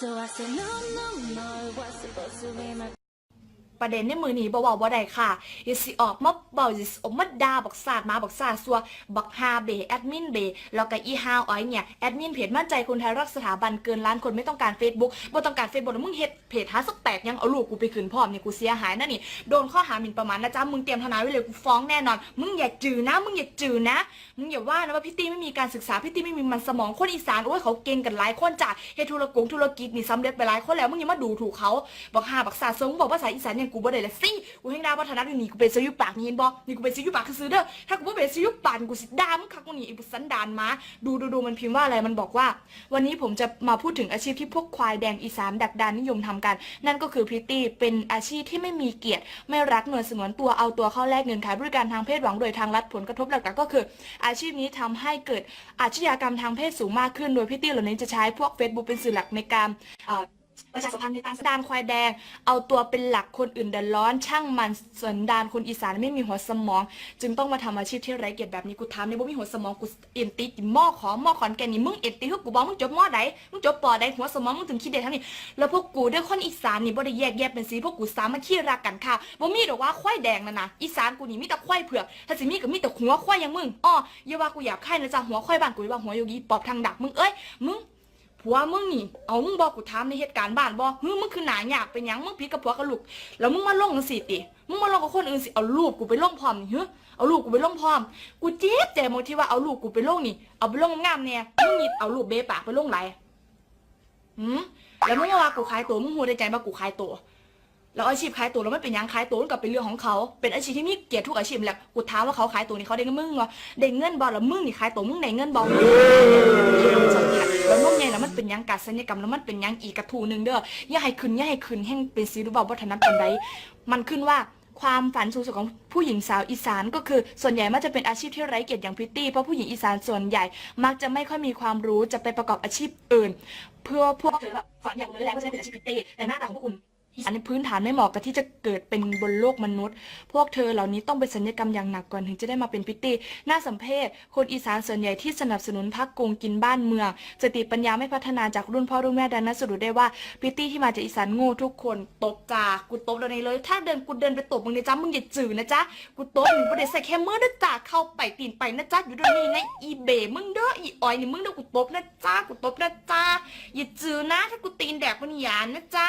So I said, no, no, no, it was supposed to be my ประเด็นในมือนี้บ่เว้าบ่ได้ค่ะอย่าสิออกมาเบาอย่าสิออกมาด่าบักซาดมาบักซาดซัวบักฮาเบแอดมินเบแล้วก็อีฮาวอ้อยเนี่ยแอดมินเพจมั่นใจคนไทยรักสถาบันเกินล้านคนไม่ต้องการ Facebook บ่ต้องการ Facebook มึงเฮ็ดเพจหาสักแตกยังเอาลูกกูไปคืนพร้อมเนี่ยกูเสียหายนะนี่โดนข้อหาหมิ่นประมาทนะจ๊ะมึงเตรียมทนายไว้เลยกูฟ้องแน่นอน มึงอย่าจือนะ มึงอย่าจือนะมึงอย่าว่านะว่าพี่ตี้ไม่มีการศึกษาพี่ตี้ไม่มีมันสมองคนอีสานโอ้ยเขาเก่งกันหลายคนจ้ะเฮ็ดธุรกงธุรกิจนี่สำเร็จไปหลายคนแล้วมึงย่ามาดูถูกเขาบอกหาบักซาดซงบอกภาษาอีสานยังกูบ่ได้ละสิกูแห่งดาวัฒนธรรมนี่กูเป็นซิยุปากนี่เห็นบ่นี่กูเป็นซิยุปากคือซื้อเด้อถ้ากูบ่เป็นซิยุปากกูสิด่ามึงคักกูนี่อ้บุสันดานมาดูดูดูมันพิมพ์ว่าอะไรมันบอกว่า วันนี้ผมจะมาพูดถึงอาชีพที่พวกควายแดงอีสานดักดานนิยมทำกัน นั่นก็คือพริตตี้เป็นอาชีพที่ไม่มีเกียรติ ไม่รักหน่วยสงวนตัวเอาตัวเข้าแลกเงินขายบริการทางเพศหวังโดยทางรัฐผลกระทบหลักๆก็คือ อาชีพนี้ทำให้เกิดอาชญากรรมทางเพศสูงมากขึ้น โดยพริตตี้เหล่านี้จะใช้พวก Facebook เป็นสื่อหลักในการ ประชาสัมพันธ์ในต่างสัดานควายแดง เอาตัวเป็นหลักคนอื่นเดือดร้อน ช่างมันสันดานคนอีสานไม่มีหัวสมอง จึงต้องมาทำอาชีพที่ไร้เกียรติแบบนี้กูถามในบ่มีหัวสมองกูเอ็นติกินหม้อขอหม้อขอนแก่นนี่มึงเอ็นติคือกูบอกมึงจบหม้อใดมึงจบปอใดหัวสมองมึงถึงคิดได้ทั้งนี้แล้วพวกกูด้วยคนอีสานนี่บ่ได้แยกแยะเป็นสีพวกกูสามัคคีรักกันค่ะบ่มีดอกว่าควายแดงนั่นนะอีสานกูนี่มีแต่ควายเผือกถ้าสิมีก็มีแต่หัวควายอย่างมึงอ้ออย่าว่ากูหยาบคายนะจ๊ะหัวควายบ้านกูอย่าว่าหัวโยกีปอบทางดักมึงเอ้ยมึง ผัวมึงนี่ เอามึงบอกกูถามในเหตุการณ์บ้านบ่เฮ้ยมึงคือหนาหยาบเป็นหยังมึงผิดกับผัวกับลูก แล้วมึงมาลงกันสิติ มึงมาลงกับคนอื่นสิ เอาลูกกูไปลงพร้อมนี่เฮ้ยเอาลูกกูไปลงพร้อม กูเจ็บใจหมดที่ว่าเอาลูกกูไปลงนี่ เอาไปลงงามเนี่ยมึงนี่เอาลูกเบปากไปลงไรหืมแล้วมึงมาว่ากูขายตัวมึงหัวใจใจว่ากูขายตัว แล้วอาชีพขายตัวแล้วไม่เป็นหยังขายตัวมันก็เป็นเรื่องของเขา เป็นอาชีพที่มีเกียรติทุกอาชีพแหละกูถามว่าเขาขายตัวนี่เขาได้เงินมึงเหรอได้เงินบอแล้วมึงนี่ขายตัวมึงได้เงินบอลแล้วนุ่มใหญ่แล้วมันเป็นหยังการศัลยกรรมแล้วมันเป็นหยังอีกกระทูหนึงเด้ออย่าให้ขึ้นอย่าให้ขึ้นแห่งเป็นซีรูบอลวัฒนธรรมใดมันขึ้นว่าความฝันสูงสุดของผู้หญิงสาวอีสานก็คือ ส่วนใหญ่มักจะเป็นอาชีพที่ไร้เกียรติอย่างพิตตี้เพราะผู้หญิงอีสานส่วนใหญ่ มักจะไม่ค่อยมีความรู้จะไปประกอบอาชีพอื่น เพื่อพวกเธอแบบฝันอย่างรุนแรงก็จะเป็นอาชีพพิตตี้แต่หน้าตาของพวกคุณ อันนี้พื้นฐานไม่เหมาะกับที่จะเกิดเป็นบนโลกมนุษย์ พวกเธอเหล่านี้ต้องไปสัญญกรรมอย่างหนักก่อนถึงจะได้มาเป็นพิตตี้ น่าสัมเพชคนอีสานส่วนใหญ่ที่สนับสนุนพักกงกินบ้านเมืองสติปัญญาไม่พัฒนาจากรุ่นพ่อรุ่นแม่ดังนั้นสรุปได้ว่าพิตตี้ที่มาจากอีสานโง่ทุกคนตบจ้ากูตบเดี๋ยวนี้เลย ถ้าเดินกูเดินไปตบมึงเนี่ยจ้ามึงอย่าจืดนะจ๊ะกูตบมึงประเดี๋ยวใส่แค่มือนะจ๊ะเข้าไปตีนไปนะจ๊ะอยู่เดี๋ยวนี้นะอีเบมึงเด้ออีออยนี่มึงเด้อกูตบนะจ๊ะกูตบนะจ๊ะอย่าจืดนะถ้ากูตีนแดกมันหยานนะจ๊ะ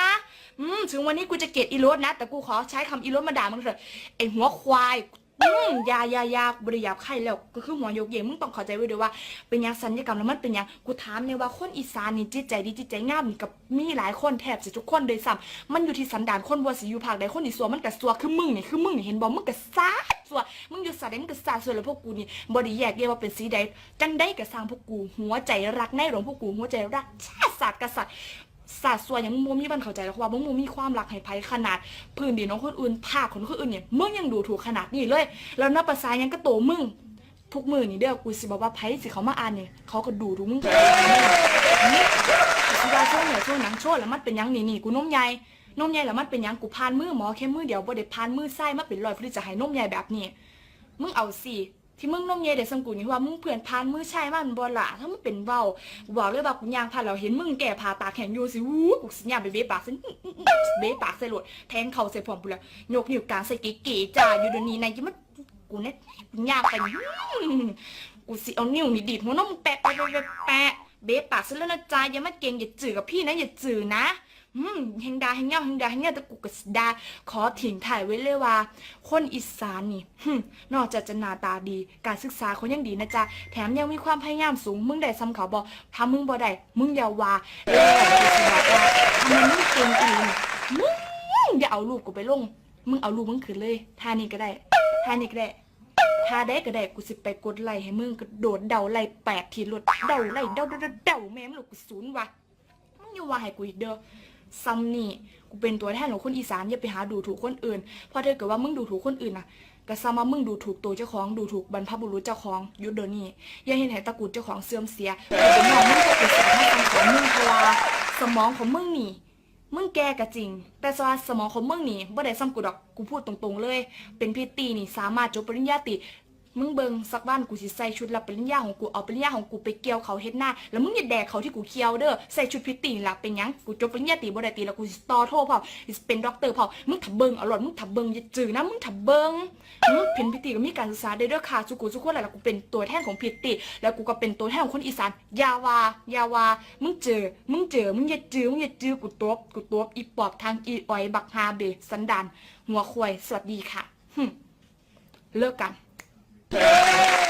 อืมถึงวันนี้กูจะเกลียดอีรถนะ แต่กูขอใช้คำอีรถมาด่ามึงเถอะไอหัวควายอืมอยาอยาอยาบริยาบไข่แล้วก็คือหัวยกเยงมึงต้องเข้าใจไว้ด้วยว่า เป็นหยังสัญญกรรมแล้วมันเป็นหยังกูถามเนี่ยว่าคนอีสานนี่จิตใจดีจิตใจงามนี่กับมีหลายคนแทบจะทุกคนเลยซ้ำมันอยู่ที่สันดานคนบัวสีอยู่ภาคใดคนที่สัวมันกับสัวคือมึงนี่คือมึงนี่เห็นบ่มึงกับซาดสัวมึงอยู่สาดใดมึงกับซาดสัวแล้วพวกกูนี่บริแยกแยะว่าเป็นสีใดจังได้กับสร้างพวกกู หัวใจรักในหลวงพวกกูหัวใจรักชาติศาสตร์กษัตริย์ศา สตร์ส่วนอย่างมึงบ่มีบันเข้าใจแล้วว่ามึงบ่มีความรักให้ไผขนาดพื้นดินของคนอื่นภาคของคนอื่นเนี่ยมึงยังดูถูกขนาดนี้เลย แล้วนับภาษายังก็โตมึงทุกมือนี่เด้อกูสิบอกว่าไผสิเขามาอ่านเนี่ยเขาก็ดูถูกมึงไปนี่ว่าช่วงเนี่ยช่วงหนังโชว์แล้วมันเป็นยังนี่นี่กูนมใหญ่นมใหญ่แล้วมันเป็นยังกูพานมือหมอแค่มือเดียวบ่ได้พานมือไส้มาเป็นรอยเพื่อจะให้นมใหญ่แบบนี้มึงเอาสิ ที่มึงนมเยเด็กสังกูนี่ว่ามึงเพื่อนพานมือใช่มันบ่ล่ะถ้ามึงเป็นเว้ากูบอกเลยว่ากูยางผ่านเราเห็นมึงแก่ผ่าตาแข็งอยู่สิวู้กูสิย่างไปเบ้ปากสิเบ้ปากใส่หลดแทงเข่าใส่พร้อมกูแล้วยกนิ้วกลางใส่เก๋ๆจ้าอยู่เดี๋ยวนี้นายจะมากูเนี่ยกูย่างไปอื้อกูสิเอานิ้วนี่ดีดหัวนมแปะแปะแปะแปะแปะเบ้ปากซะแล้วนะจ้าอย่ามาเก่งอย่าจือกับพี่นะอย่าจือนะ อืมเฮงดาเฮงเงาเฮงดาเฮงเงาต่กูก็สดา ขอถิ่งถ่ายไว้เลยว่า คนอีสานนี่หึนอกจากจะหน้าตาดี การศึกษาเขายังดีนะจ๊ะ แถมยังมีความพยายามสูง มึงได้ซ้ำเขาบอกถ้ามึงบ่ได้มึงอย่าว่าแล้วกูสิบอกว่าทำไมมึงเก่งอีหลีมึงอย่าเอาลูกกูไปลง มึงเอาลูกมึงขึ้นเลยท่านี้ก็ได้ท่านี้ก็ได้ถ้าได้ก็ได้กูสิไปกดไลค์ให้มึงกระโดดเดาไล่แปดทีรถเดาไล่เดาเดาเดาแม่มลูกกูศูนย์วะมึงอย่าว่าให้กูอีกเด้อ ซัมนี่กูเป็นตัวแทนของคนอีสานอย่าไปหาดูถูกคนอื่นเพราะถ้าเกิดว่ามึงดูถูกคนอื่นน่ะก็ซ้ำว่ามึงดูถูกตัวเจ้าของดูถูกบรรพบุรุษเจ้าของยุดเดี๋ยวนี้อย่าเห็นให้ตระกูลเจ้าของเสื่อมเสียกูเป็นมองมึงก็เป็นสามารถทำของมึงเพราะว่าสมองของมึงนี่มึงแก่ก็จริง แต่สว่าสมองของมึงนี่บ่ได้ซ้ำกูดอกกูพูดตรงๆเลย เป็นพีตีนี่สามารถจบปริญญาตรี มึงเบิงสักบ้านกูสิใส่ชุดรับปริญญาของกูเอาปริญญาของกูไปเกี่ยวเขาเฮ็ดหน้าแล้วมึงอย่าแดกเขาที่กูเคี่ยวเด้อใส่ชุดพิตตี้นี่ล่ะเป็นหยังกูจบปริญญาตรีบ่ได้ตีแล้วกูสิต่อโทเปล่าสิเป็นด็อกเตอร์เปล่ามึงถ้าเบิงเอาหลอดมึงถ้าเบิงอย่าจื้อนะมึงถ้าเบิงมึงเป็นพิตตีก็มีการศึกษาได้เด้อค่ะสุกูสุกคนแหละแล้วกูเป็นตัวแทนของพิตตีแล้วกูก็เป็นตัวแทนของคนอีสานยาวายาวามึงเจอมึงเจอมึงอย่าจื้อมึงอย่าจื้อกูตบกูตบอีปอบทางอีอ้อยบักฮาเบสันดานหัวควายสวัสดีค่ะเลิกกัน Yeah.